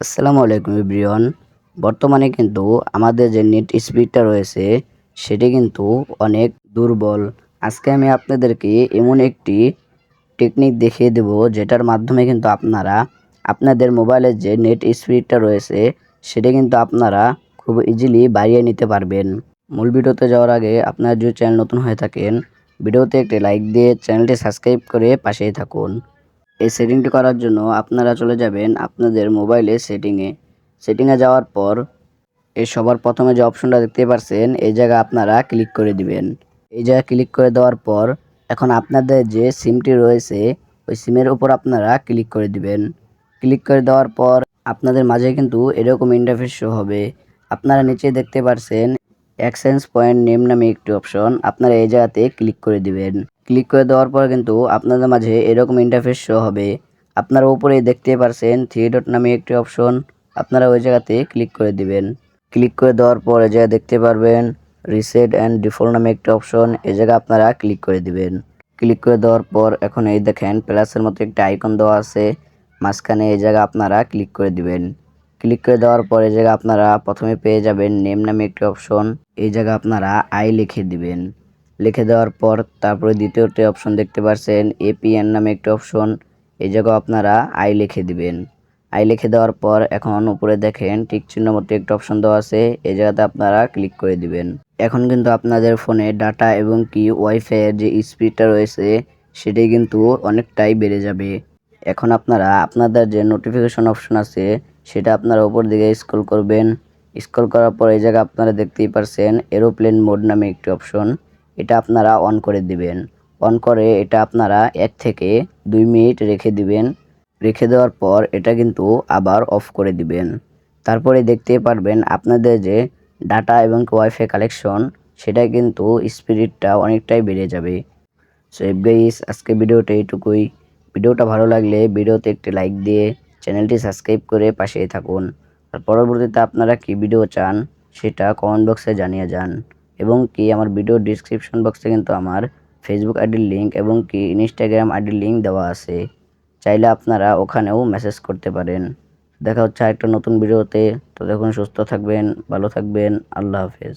আসসালামু আলাইকুম এভরিওয়ান। বর্তমানে কিন্তু আমাদের যে নেট স্পিডটা রয়েছে, সেটি কিন্তু অনেক দুর্বল। আজকে আমি আপনাদেরকে এমন একটি টেকনিক দেখিয়ে দেব, যেটার মাধ্যমে কিন্তু আপনারা আপনাদের মোবাইলের যে নেট স্পিডটা রয়েছে, সেটা কিন্তু আপনারা খুব ইজিলি বাড়িয়ে নিতে পারবেন। মূল ভিডিওতে যাওয়ার আগে আপনারা যদি চ্যানেল নতুন হয়ে থাকেন, ভিডিওতে একটি লাইক দিয়ে চ্যানেলটি সাবস্ক্রাইব করে পাশেই থাকুন। এই সেটিংটি করার জন্য আপনারা চলে যাবেন আপনাদের মোবাইলে সেটিংয়ে সেটিংয়ে যাওয়ার পর এই সবার প্রথমে যে অপশনটা দেখতে পারছেন, এই জায়গায় আপনারা ক্লিক করে দিবেন। এই জায়গায় ক্লিক করে দেওয়ার পর এখন আপনাদের যে সিমটি রয়েছে, ওই সিমের উপর আপনারা ক্লিক করে দিবেন। ক্লিক করে দেওয়ার পর আপনাদের মাঝে কিন্তু এরকম ইন্টারফেস শো হবে। আপনারা নিচে দেখতে পাচ্ছেন এক্সচেঞ্জ পয়েন্ট নেম নামে একটি অপশন আপনারা এই জায়গাতে ক্লিক করে দিবেন। ক্লিক করে দেওয়ার পর কিন্তু আপনাদের মাঝে এরকম ইন্টারফেস শো হবে। আপনারা উপরে দেখতে পারছেন থ্রি ডট নামে একটি অপশন আপনারা ওই জায়গাতে ক্লিক করে দিবেন। ক্লিক করে দেওয়ার পর এই জায়গায় দেখতে পারবেন রিসেট অ্যান্ড ডিফল্ট নামে একটি অপশন এই জায়গায় আপনারা ক্লিক করে দিবেন। ক্লিক করে দেওয়ার পর এখন এই দেখেন প্লাসের মতো একটা আইকন দেওয়া আছে, মাঝখানে এই জায়গায় আপনারা ক্লিক করে দিবেন। ক্লিক করে দেওয়ার পর এই জায়গায় আপনারা প্রথমে পেয়ে যাবেন নেম নামে একটি অপশন। এই জায়গায় আপনারা আই লিখে দিবেন। লিখে দেওয়ার পর তারপরে দ্বিতীয়টি অপশন দেখতে পাচ্ছেন এপিএন নামে একটি অপশন। এই জায়গায় আপনারা আই লিখে দিবেন। আই লিখে দেওয়ার পর এখন উপরে দেখেন টিক চিহ্ন মতো একটি অপশন দেওয়া আছে। এই জায়গাতে আপনারা ক্লিক করে দিবেন। এখন কিন্তু আপনাদের ফোনে ডাটা এবং কি ওয়াইফাই এর যে স্পিডটা রয়েছে, সেটাই কিন্তু অনেকটাই বেড়ে যাবে। এখন আপনারা আপনাদের যে নোটিফিকেশন অপশন আছে, সেটা আপনারা উপর দিকে স্ক্রল করবেন। স্ক্রল করার পর এই জায়গায় আপনারা দেখতেই পারছেন এরোপ্লেন মোড নামে একটি অপশন এটা আপনারা অন করে দিবেন। অন করে এটা আপনারা এক থেকে দুই মিনিট রেখে দিবেন। রেখে দেওয়ার পর এটা কিন্তু আবার অফ করে দিবেন। তারপরে দেখতে পারবেন আপনাদের যে ডাটা এবং ওয়াইফাই কালেকশন সেটা কিন্তু স্পিরিটটা অনেকটাই বেড়ে যাবে। সো গাইস আজকে ভিডিওটা এইটুকুই। ভিডিওটা ভালো লাগলে ভিডিওতে একটি লাইক দিয়ে চ্যানেলটি সাবস্ক্রাইব করে পাশেই থাকুন। আর পরবর্তীতে আপনারা কি ভিডিও চান সেটা কমেন্ট বক্সে জানিয়ে যান এবং কি আমার ভিডিও ডিসক্রিপশন বক্সে কিন্তু আমার ফেসবুক আইডির লিঙ্ক এবং কি ইনস্টাগ্রাম আইডির লিঙ্ক দেওয়া আছে। চাইলে আপনারা ওখানেও মেসেজ করতে পারেন। দেখা হচ্ছে একটা নতুন ভিডিওতে তো। দেখুন সুস্থ থাকবেন, ভালো থাকবেন, আল্লাহ হাফেজ।